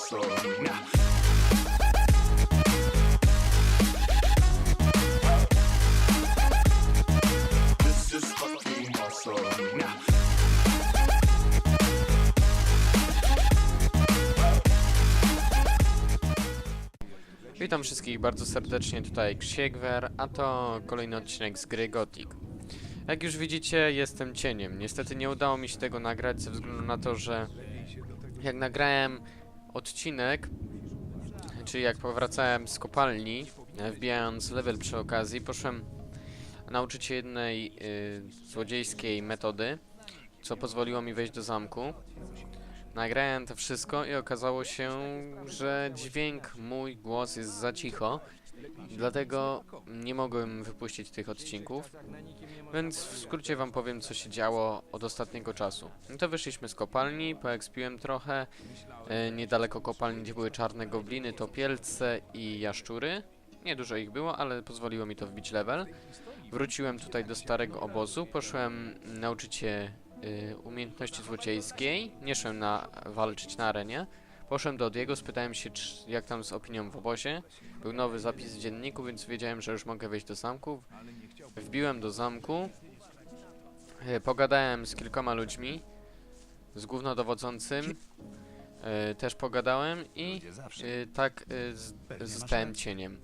Now, Witam wszystkich bardzo serdecznie, tutaj Ksiegwer, a to kolejny odcinek z gry Gothic. Jak już widzicie, jestem cieniem. Niestety nie udało mi się tego nagrać ze względu na to, że jak nagrałem odcinek, czyli jak powracałem z kopalni, e, wbijając level przy okazji, poszłem nauczyć się jednej y, złodziejskiej metody, co pozwoliło mi wejść do zamku. Nagrałem to wszystko i okazało się, że dźwięk, mój głos jest za cicho, dlatego nie mogłem wypuścić tych odcinków, więc w skrócie wam powiem co się działo od ostatniego czasu. No to wyszliśmy z kopalni, poekspiłem trochę, e, niedaleko kopalni gdzie były czarne gobliny, topielce i jaszczury. Nie dużo ich było, ale pozwoliło mi to wbić level. Wróciłem tutaj do starego obozu, poszłem nauczyć się y, umiejętności złodziejskiej. Nie szłem na walczyć na arenie. Poszłem do Diego, spytałem się, jak tam z opinią w obozie. Był nowy zapis w dzienniku, więc wiedziałem, że już mogę wejść do zamku. Wbiłem do zamku. y, Pogadałem z kilkoma ludźmi. Z głównodowodzącym. y, Też pogadałem i y, tak zostałem cieniem.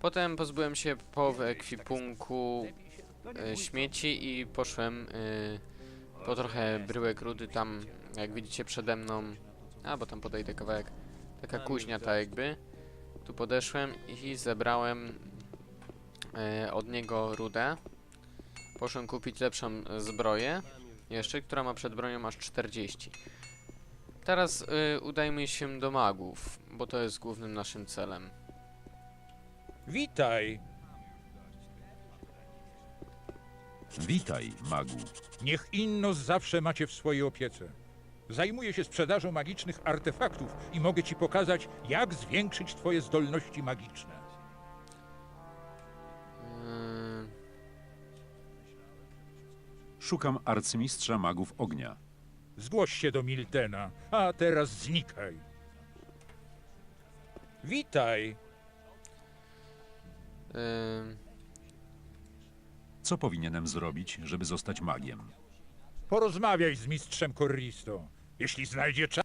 Potem pozbyłem się połowy ekwipunku śmieci i poszłem po trochę bryłek rudy tam, jak widzicie przede mną, a bo tam podejdę kawałek, taka kuźnia ta jakby. Tu podeszłem i zebrałem y, od niego rudę. Poszłem kupić lepszą zbroję, jeszcze, która ma przed bronią aż 40. Teraz y, udajmy się do magów, bo to jest głównym naszym celem. Witaj. Witaj, magu. Niech Innos zawsze macie w swojej opiece. Zajmuję się sprzedażą magicznych artefaktów i mogę ci pokazać, jak zwiększyć twoje zdolności magiczne. Yy, Szukam arcymistrza magów ognia. Zgłoś się do Miltena, a teraz znikaj. Witaj. yy, Co powinienem zrobić, żeby zostać magiem? Porozmawiaj z mistrzem Corristo. Jeśli znajdzie czas,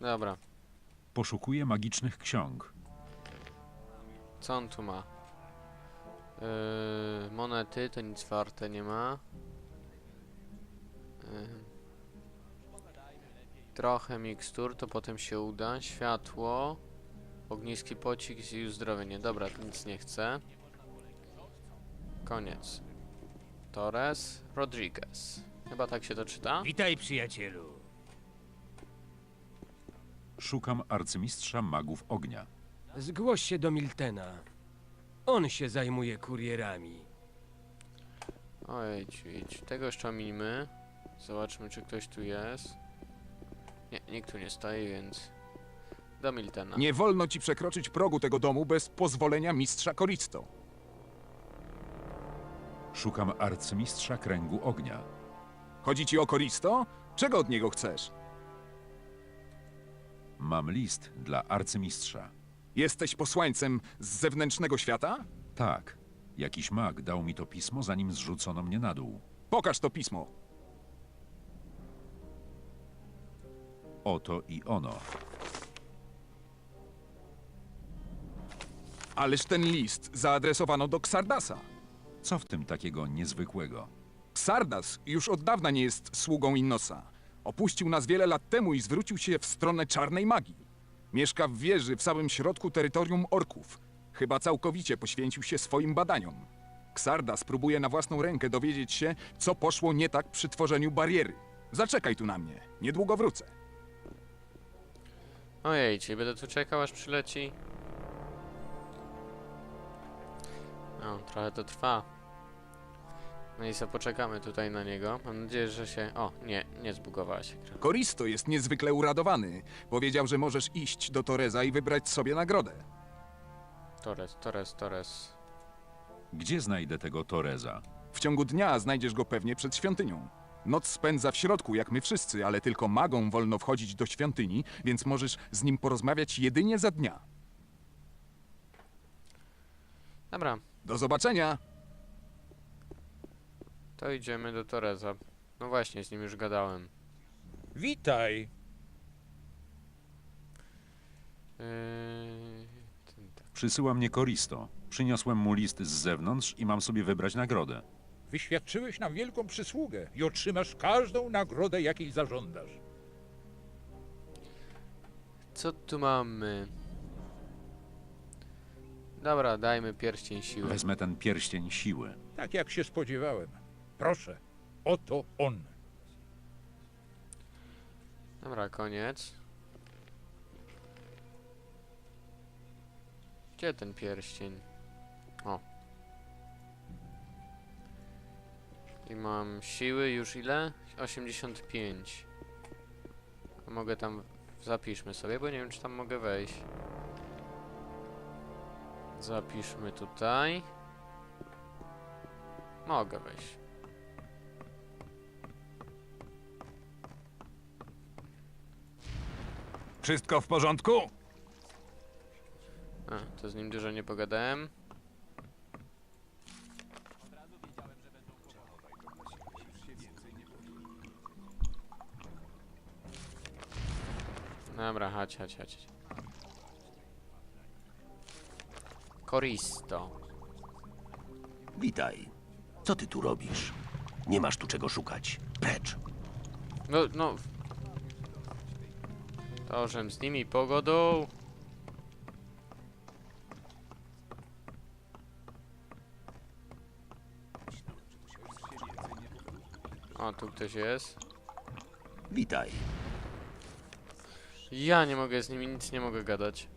dobra, Poszukuję magicznych ksiąg. co on tu ma? Yy, monety to nic warte nie ma. Yy, trochę mikstur, to potem się uda. Światło, ogniski pocisk i uzdrowienie. Dobra, to nic nie chcę. Koniec. Torres Rodriguez. Chyba tak się to czyta. Witaj, przyjacielu. Szukam arcymistrza magów ognia. Zgłoś się do Miltena. On się zajmuje kurierami. Ojej, idź. Tego jeszcze ominimy. Zobaczmy, czy ktoś tu jest. Nie, nikt tu nie stoi, więc... Do Miltena. Nie wolno ci przekroczyć progu tego domu bez pozwolenia mistrza Koristo. Szukam arcymistrza kręgu ognia. Chodzi ci o Koristo? Czego od niego chcesz? Mam list dla arcymistrza. Jesteś posłańcem z zewnętrznego świata? Tak, jakiś mag dał mi to pismo, zanim zrzucono mnie na dół. Pokaż to pismo. Oto i ono. Ależ ten list zaadresowano do Xardasa. Co w tym takiego niezwykłego? Xardas już od dawna nie jest sługą Innosa. Opuścił nas wiele lat temu i zwrócił się w stronę czarnej magii. Mieszka w wieży w samym środku terytorium orków. Chyba całkowicie poświęcił się swoim badaniom. Xardas próbuje na własną rękę dowiedzieć się, co poszło nie tak przy tworzeniu bariery. Zaczekaj tu na mnie. Niedługo wrócę. Ojej, czyli będę tu czekał, aż przyleci. No, trochę to trwa. No i co, poczekamy tutaj na niego. Mam nadzieję, że się... O, nie, nie zbugowała się gra. Koristo jest niezwykle uradowany. Powiedział, że możesz iść do Toreza i wybrać sobie nagrodę. Torres, Torres, Torres. Gdzie znajdę tego Toreza? W ciągu dnia znajdziesz go pewnie przed świątynią. Noc spędza w środku, jak my wszyscy, ale tylko magom wolno wchodzić do świątyni, więc możesz z nim porozmawiać jedynie za dnia. Dobra, Do zobaczenia! To idziemy do Toreza. No właśnie, z nim już gadałem. Witaj. Yy, ten, tak. Przysyła mnie Koristo. Przyniosłem mu list z zewnątrz i mam sobie wybrać nagrodę. Wyświadczyłeś nam wielką przysługę i otrzymasz każdą nagrodę, jakiej zażądasz. Co tu mamy? Dobra, dajmy pierścień siły. Wezmę ten pierścień siły. Tak jak się spodziewałem. Proszę, oto on. Dobra, koniec. Gdzie ten pierścień? O. I mam siły już ile? 85. A mogę tam... Zapiszmy sobie, bo nie wiem czy tam mogę wejść. Zapiszmy tutaj. Mogę wejść. Wszystko w porządku? A, to z nim dużo nie pogadałem. Dobra, chodź, chodź, chodź. Koristo. Witaj. Co ty tu robisz? Nie masz tu czego szukać. Precz. No, no. Tożem z nimi pogodą. O, tu ktoś jest. Witaj. Ja nie mogę z nimi, nic nie mogę gadać.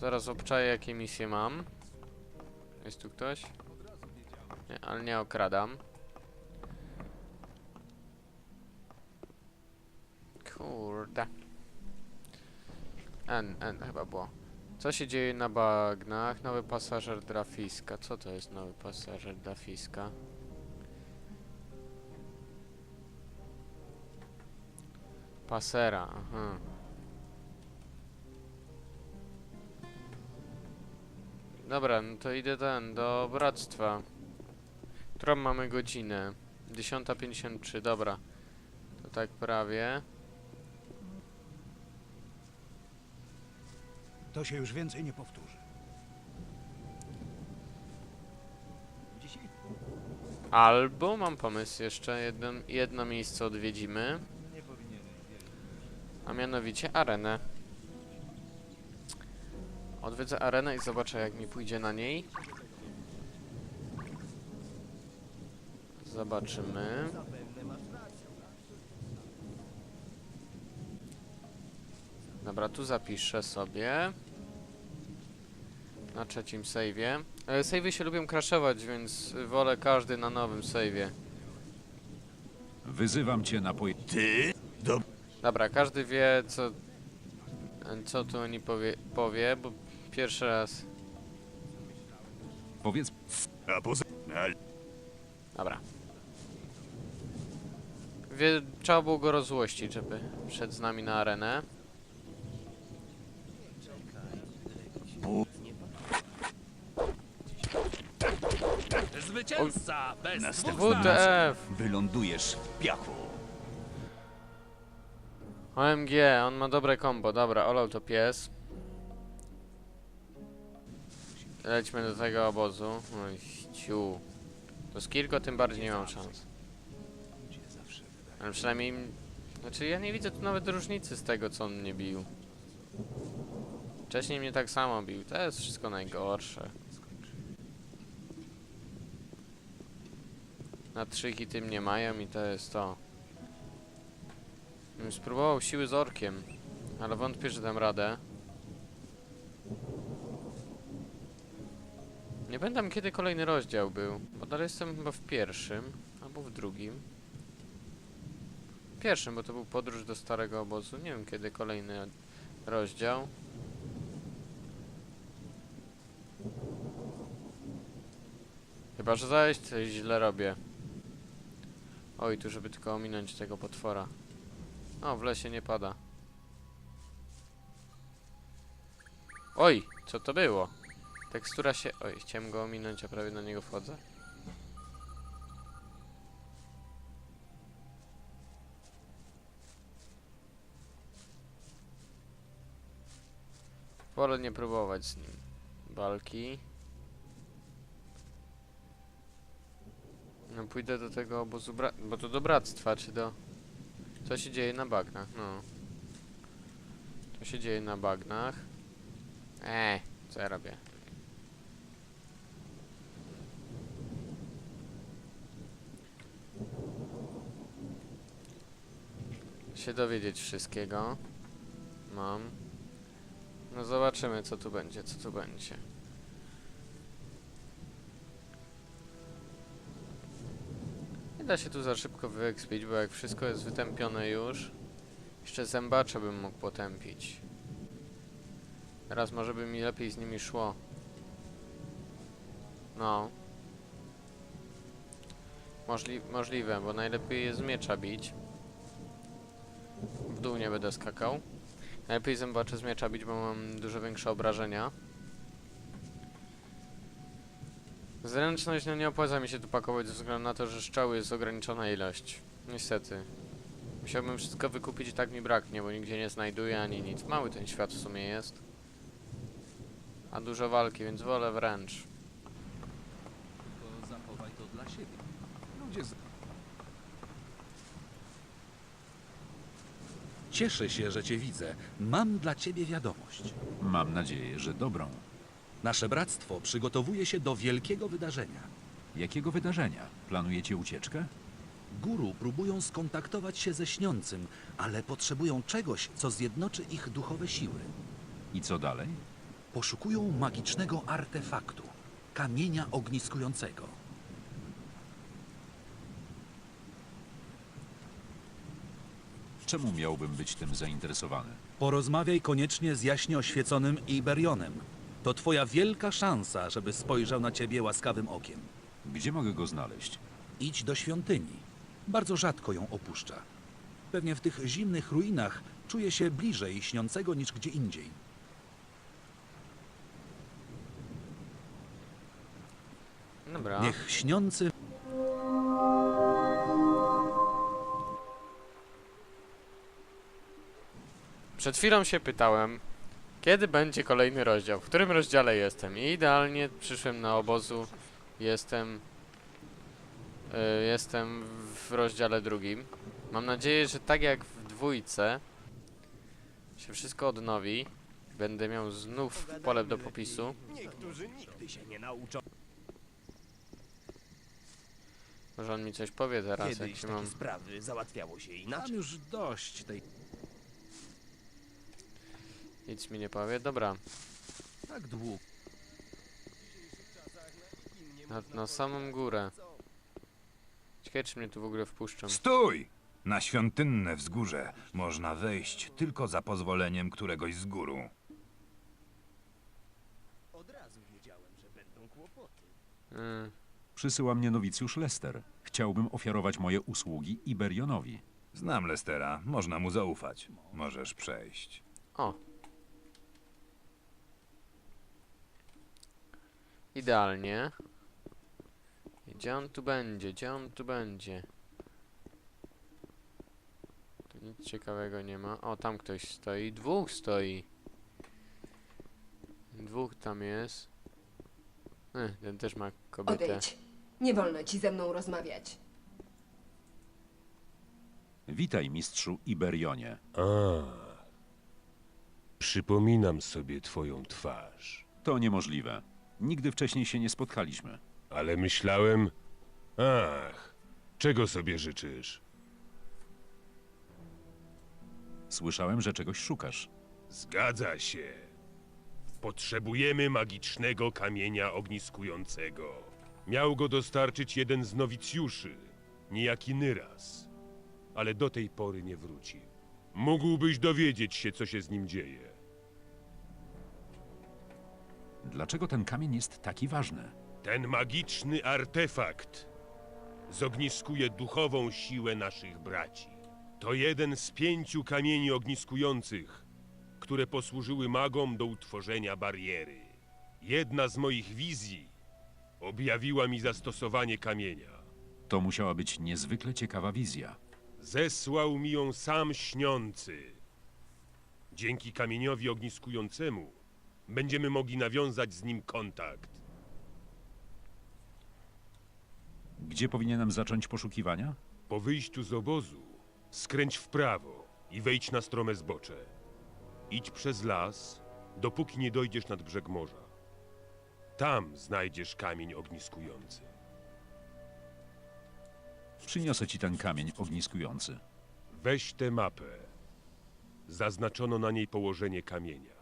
Zaraz obczaję, jakie misje mam. Jest tu ktoś? Nie, ale nie okradam. N, N chyba było. Co się dzieje na bagnach? Nowy pasażer dla Fiska. Co to jest nowy pasażer dla Fiska? Pasera, aha. Dobra, no to idę ten, do bractwa. Którą mamy godzinę? 10.53, dobra. To tak prawie. To się już więcej nie powtórzy. Albo mam pomysł jeszcze, jedno, jedno miejsce odwiedzimy. A mianowicie arenę. Odwiedzę arenę i zobaczę jak mi pójdzie na niej. Zobaczymy. Dobra, tu zapiszę sobie. Na trzecim save'ie. E, Save'y się lubią crashować, więc wolę każdy na nowym save'ie. Wyzywam cię na poje... Ty? Do... Dobra, każdy wie co co tu oni powie, powie bo pierwszy raz. Powiedz... A poza... Dobra. Wie, trzeba było go rozłościć, żeby wszedł z nami na arenę. Zwycięzca bez Następnym WTF! Wylądujesz w piachu. OMG, on ma dobre kombo. Dobra, olał to pies. Lećmy do tego obozu. Oj, ciu. To z Kirko tym bardziej nie mam szans. Ale przynajmniej... Znaczy ja nie widzę tu nawet różnicy z tego, co on mnie bił. Wcześniej mnie tak samo bił. To jest wszystko najgorsze. Na trzy hity mnie mają i to jest to. Bym spróbował siły z orkiem, ale wątpię, że dam radę. Nie pamiętam kiedy kolejny rozdział był, bo dalej jestem chyba w pierwszym, albo w drugim. W pierwszym, bo to był podróż do starego obozu. Nie wiem kiedy kolejny rozdział. Chyba, że zaś coś źle robię. Oj, tu żeby tylko ominąć tego potwora. O, w lesie nie pada. Oj, co to było? Tekstura się... Oj, chciałem go ominąć, a prawie na niego wchodzę. Wolę nie próbować z nim. Balki. No pójdę do tego obozu bra... Bo to do bractwa, czy do... Co się dzieje na bagnach, no. Co się dzieje na bagnach? Eee, co ja robię? Się dowiedzieć wszystkiego. Mam. No zobaczymy co tu będzie, co tu będzie. Da się tu za szybko wyekspić, bo jak wszystko jest wytępione już, jeszcze zębacze bym mógł potępić. Teraz może by mi lepiej z nimi szło. No. Możli możliwe, bo najlepiej jest miecza bić. W dół nie będę skakał. Najlepiej zębacze z miecza bić, bo mam dużo większe obrażenia. Zręczność, no nie opłaca mi się tu pakować ze względu na to, że szczały jest ograniczona ilość. Niestety. Musiałbym wszystko wykupić i tak mi braknie, bo nigdzie nie znajduję ani nic. Mały ten świat w sumie jest. A dużo walki, więc wolę wręcz. Zachowaj to dla siebie. Ludzie z... Cieszę się, że cię widzę. Mam dla ciebie wiadomość. Mam nadzieję, że dobrą. Nasze bractwo przygotowuje się do wielkiego wydarzenia. Jakiego wydarzenia? Planujecie ucieczkę? Guru próbują skontaktować się ze śniącym, ale potrzebują czegoś, co zjednoczy ich duchowe siły. I co dalej? Poszukują magicznego artefaktu, kamienia ogniskującego. Czemu miałbym być tym zainteresowany? Porozmawiaj koniecznie z jaśnie oświeconym Iberionem. To twoja wielka szansa, żeby spojrzał na ciebie łaskawym okiem. Gdzie mogę go znaleźć? Idź do świątyni. Bardzo rzadko ją opuszcza. Pewnie w tych zimnych ruinach czuje się bliżej śniącego niż gdzie indziej. Dobra. Niech śniący Przed chwilą się pytałem, kiedy będzie kolejny rozdział, w którym rozdziale jestem. I idealnie przyszłem na obozu, jestem, y, jestem w rozdziale drugim. Mam nadzieję, że tak jak w dwójce się wszystko odnowi. Będę miał znów pole do popisu. Niektórzy nigdy się nie nauczą. Może on mi coś powie teraz, jak Kiedyś się takie mam... sprawy załatwiało się Mam inaczej. już dość tej... Nic mi nie powie. Dobra, Tak długo. na, na samą górę. Ciekawe, czy mnie tu w ogóle wpuszczą. Stój! Na świątynne wzgórze można wejść tylko za pozwoleniem któregoś z góru. Od razu wiedziałem, że będą kłopoty. Mm, Przysyła mnie nowicjusz Lester. Chciałbym ofiarować moje usługi Iberionowi. Znam Lestera, można mu zaufać. Możesz przejść. O. Idealnie. Gdzie on tu będzie? Gdzie on tu będzie? Tu nic ciekawego nie ma. O, tam ktoś stoi. Dwóch stoi. Dwóch tam jest. Ech, ten też ma kobietę. Odejdź. Nie wolno ci ze mną rozmawiać. Witaj, mistrzu Iberionie. A, przypominam sobie twoją twarz, To niemożliwe. Nigdy wcześniej się nie spotkaliśmy. ale myślałem... Ach, czego sobie życzysz? Słyszałem, że czegoś szukasz. Zgadza się. Potrzebujemy magicznego kamienia ogniskującego. Miał go dostarczyć jeden z nowicjuszy, niejaki Nyras, ale do tej pory nie wrócił. Mógłbyś dowiedzieć się, co się z nim dzieje. Dlaczego ten kamień jest taki ważny? Ten magiczny artefakt zogniskuje duchową siłę naszych braci. To jeden z pięciu kamieni ogniskujących, które posłużyły magom do utworzenia bariery. Jedna z moich wizji objawiła mi zastosowanie kamienia. To musiała być niezwykle ciekawa wizja. Zesłał mi ją sam śniący. Dzięki kamieniowi ogniskującemu będziemy mogli nawiązać z nim kontakt. Gdzie powinienem zacząć poszukiwania? Po wyjściu z obozu skręć w prawo i wejdź na strome zbocze. Idź przez las, dopóki nie dojdziesz nad brzeg morza. Tam znajdziesz kamień ogniskujący. Przyniosę ci ten kamień ogniskujący. Weź tę mapę. Zaznaczono na niej położenie kamienia.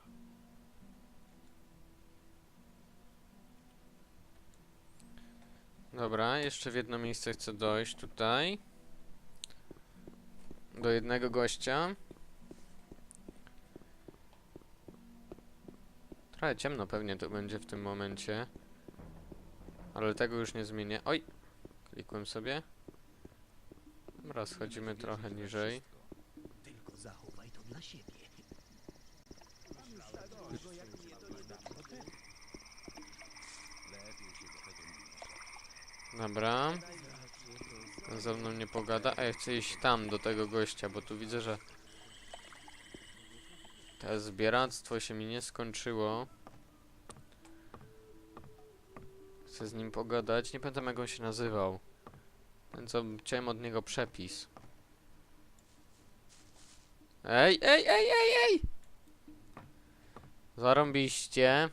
Dobra, jeszcze w jedno miejsce chcę dojść tutaj. Do jednego gościa. Trochę ciemno pewnie to będzie w tym momencie. Ale tego już nie zmienię. Oj! Klikłem sobie. Dobra, schodzimy trochę niżej. Tylko zachowaj to dla siebie. Dobra. Ze mną nie pogada, a ja chcę iść tam do tego gościa, bo tu widzę, że to zbieractwo się mi nie skończyło. Chcę z nim pogadać. Nie pamiętam jak on się nazywał. Ten co chciałem od niego przepis. Ej, ej, ej, ej, ej! Zarąbiście.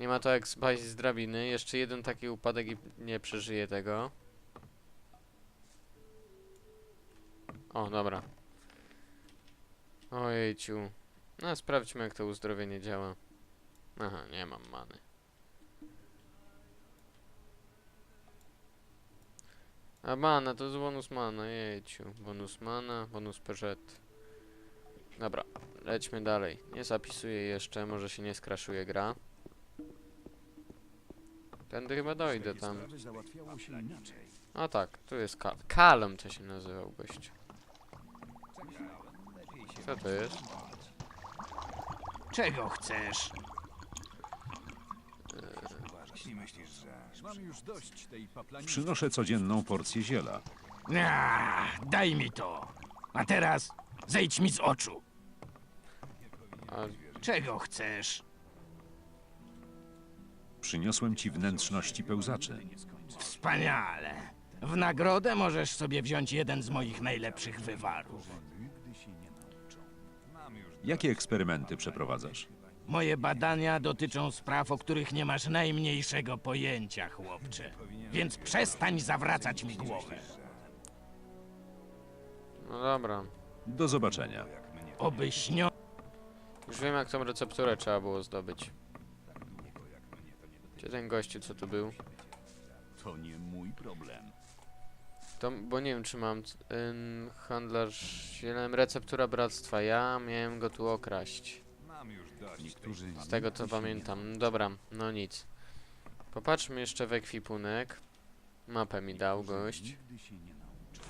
Nie ma to jak spaść z drabiny. Jeszcze jeden taki upadek i nie przeżyje tego. O, dobra. Ojejciu. No, sprawdźmy jak to uzdrowienie działa. Aha, nie mam many. A mana, to jest bonus mana, jejciu. Bonus mana, bonus peżet. Dobra, lećmy dalej. Nie zapisuję jeszcze, może się nie skraszuje gra. Tędy chyba dojdę tam. A tak, tu jest Kal. Kalem to się nazywał gość. Co to jest? Czego chcesz? Paplaniny. Przynoszę codzienną porcję ziela. Daj mi to. A teraz zejdź mi z oczu. A, Czego chcesz? Przyniosłem ci wnętrzności pełzaczy. Wspaniale. W nagrodę możesz sobie wziąć jeden z moich najlepszych wywarów. Jakie eksperymenty przeprowadzasz? Moje badania dotyczą spraw, o których nie masz najmniejszego pojęcia, chłopcze. Więc przestań zawracać mi głowę. no dobra. Do zobaczenia. Oby śnią... Już wiem jak tą recepturę trzeba było zdobyć. Gdzie ten gościu co tu był? To nie mój problem. To, bo nie wiem czy mam ym, handlarz zielem receptura bractwa. Ja miałem go tu okraść. Niektórzy Z tego co pamiętam. Dobra, no nic. Popatrzmy jeszcze w ekwipunek. Mapę mi dał gość. nigdy się nie nauczą.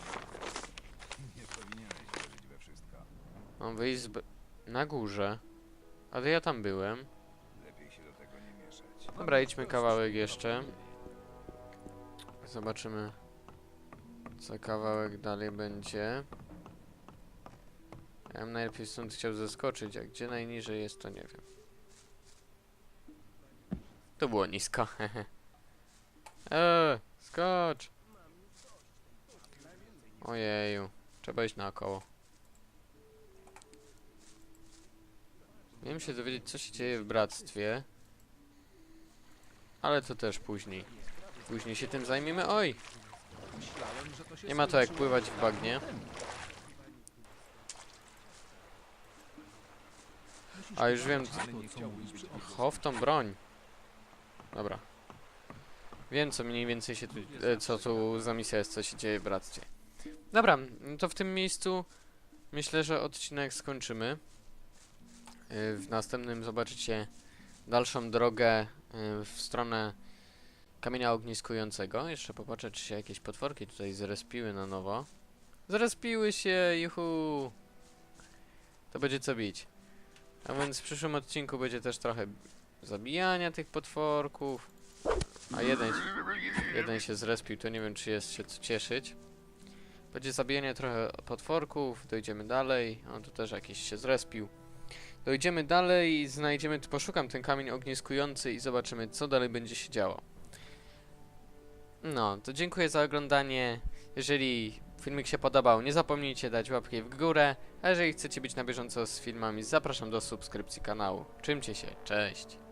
Mam wyjść z... b- na górze. Ale ja tam byłem. Dobra, idźmy kawałek jeszcze. Zobaczymy, co kawałek dalej będzie. Ja bym najlepiej stąd chciał zeskoczyć, a gdzie najniżej jest, to nie wiem. To było nisko, hehe. Eee, skocz! Ojeju, trzeba iść naokoło. Miałem się dowiedzieć, co się dzieje w bractwie. Ale to też później. Później się tym zajmiemy. Oj! Nie ma to jak pływać w bagnie. A już wiem. Chow tą broń. Dobra. Wiem co mniej więcej się tu. E, co tu za misja jest, co się dzieje w bractwie. Dobra, to w tym miejscu myślę, że odcinek skończymy. Y, W następnym zobaczycie dalszą drogę w stronę kamienia ogniskującego. Jeszcze popatrzę, czy się jakieś potworki tutaj zrespiły na nowo. Zrespiły się, juhu! To będzie co bić. A więc w przyszłym odcinku będzie też trochę zabijania tych potworków. A jeden, jeden się zrespił, to nie wiem, czy jest się co cieszyć. Będzie zabijanie trochę potworków, dojdziemy dalej. On tu też jakiś się zrespił. Dojdziemy dalej i znajdziemy, poszukam ten kamień ogniskujący i zobaczymy, co dalej będzie się działo. No, to dziękuję za oglądanie. Jeżeli filmik się podobał, nie zapomnijcie dać łapki w górę. A jeżeli chcecie być na bieżąco z filmami, zapraszam do subskrypcji kanału. Czymcie się, cześć!